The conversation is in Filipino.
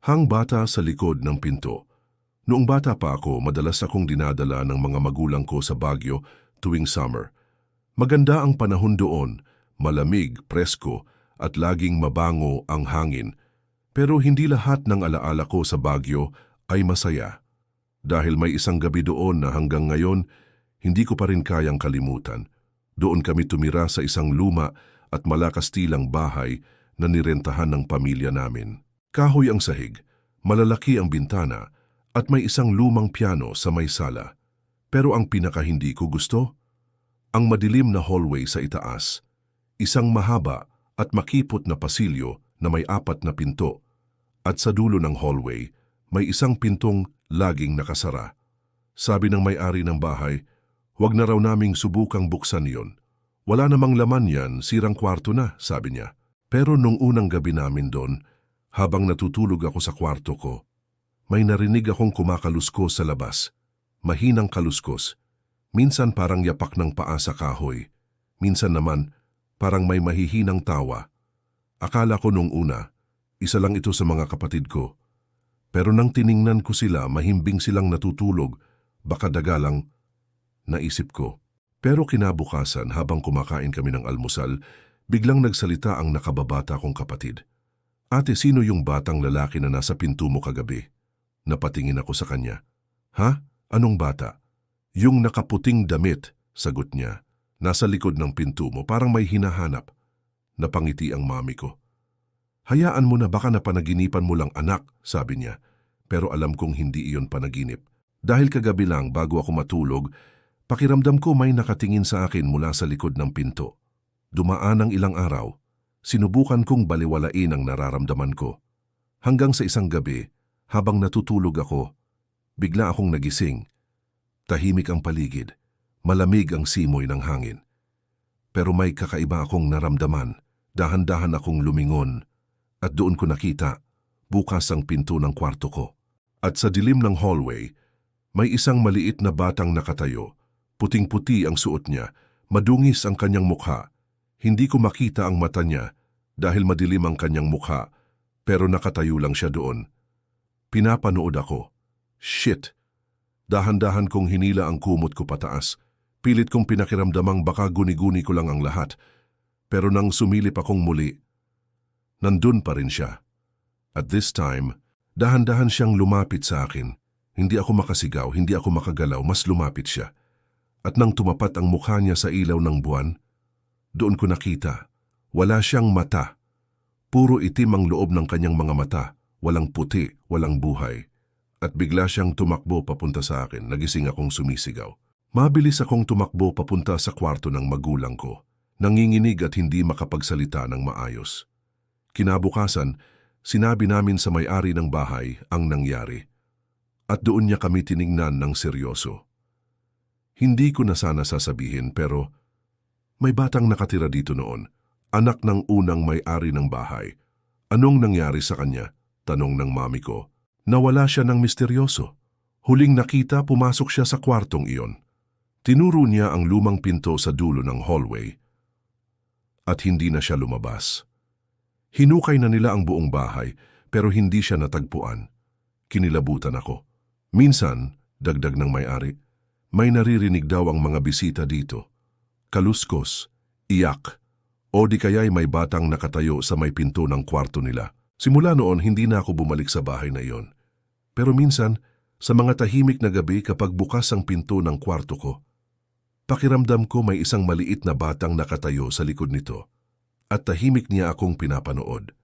Hang bata sa likod ng pinto. Noong bata pa ako, madalas akong dinadala ng mga magulang ko sa Baguio tuwing summer. Maganda ang panahon doon, malamig, presko, at laging mabango ang hangin. Pero hindi lahat ng alaala ko sa Baguio ay masaya. Dahil may isang gabi doon na hanggang ngayon, hindi ko pa rin kayang kalimutan. Doon kami tumira sa isang luma at malakastilang bahay na nirentahan ng pamilya namin. Kahoy ang sahig, malalaki ang bintana, at may isang lumang piano sa may sala. Pero ang pinaka hindi ko gusto, ang madilim na hallway sa itaas, isang mahaba at makipot na pasilyo na may apat na pinto, at sa dulo ng hallway, may isang pintong laging nakasara. Sabi ng may-ari ng bahay, huwag na raw naming subukang buksan yon. Wala namang laman yan, sirang kwarto na, sabi niya. Pero nung unang gabi namin doon, habang natutulog ako sa kwarto ko, may narinig akong kumakaluskos sa labas. Mahinang kaluskos. Minsan parang yapak ng paa sa kahoy. Minsan naman, parang may mahihinang tawa. Akala ko nung una, isa lang ito sa mga kapatid ko. Pero nang tiningnan ko sila, mahimbing silang natutulog, baka dagalang, naisip ko. Pero kinabukasan habang kumakain kami ng almusal, biglang nagsalita ang nakababata kong kapatid. Ate, sino yung batang lalaki na nasa pinto mo kagabi? Napatingin ako sa kanya. Ha? Anong bata? Yung nakaputing damit, sagot niya. Nasa likod ng pinto mo, parang may hinahanap. Napangiti ang mami ko. Hayaan mo na baka napanaginipan mo lang anak, sabi niya. Pero alam kong hindi iyon panaginip. Dahil kagabi lang bago ako matulog, pakiramdam ko may nakatingin sa akin mula sa likod ng pinto. Dumaan ang ilang araw, Sinubukan kong baliwalain ang nararamdaman ko. Hanggang sa isang gabi, habang natutulog ako, bigla akong nagising. Tahimik ang paligid, malamig ang simoy ng hangin. Pero may kakaiba akong naramdaman, dahan-dahan akong lumingon, at doon ko nakita, bukas ang pinto ng kwarto ko. At sa dilim ng hallway, may isang maliit na batang nakatayo, puting-puti ang suot niya, madungis ang kanyang mukha, hindi ko makita ang mata niya dahil madilim ang kanyang mukha, pero nakatayo lang siya doon. Pinapanood ako. Shit! Dahan-dahan kong hinila ang kumot ko pataas. Pilit kong pinakiramdamang baka guni-guni ko lang ang lahat. Pero nang sumilip akong muli, nandun pa rin siya. At this time, dahan-dahan siyang lumapit sa akin. Hindi ako makasigaw, hindi ako makagalaw, mas lumapit siya. At nang tumapat ang mukha niya sa ilaw ng buwan, doon ko nakita, wala siyang mata. Puro itim ang loob ng kanyang mga mata, walang puti, walang buhay. At bigla siyang tumakbo papunta sa akin, nagising akong sumisigaw. Mabilis akong tumakbo papunta sa kwarto ng magulang ko, nanginginig at hindi makapagsalita ng maayos. Kinabukasan, sinabi namin sa may-ari ng bahay ang nangyari. At doon niya kami tiningnan ng seryoso. Hindi ko na sana sasabihin pero may batang nakatira dito noon, anak ng unang may-ari ng bahay. Anong nangyari sa kanya? Tanong ng mami ko. Nawala siya ng misteryoso. Huling nakita, pumasok siya sa kwartong iyon. Tinuro niya ang lumang pinto sa dulo ng hallway. At hindi na siya lumabas. Hinukay na nila ang buong bahay, pero hindi siya natagpuan. Kinilabutan ako. Minsan, dagdag ng may-ari, may naririnig daw ang mga bisita dito kaluskos, iyak, o di kaya'y may batang nakatayo sa may pinto ng kwarto nila. Simula noon, hindi na ako bumalik sa bahay na iyon. Pero minsan, sa mga tahimik na gabi kapag bukas ang pinto ng kwarto ko, pakiramdam ko may isang maliit na batang nakatayo sa likod nito at tahimik niya akong pinapanood.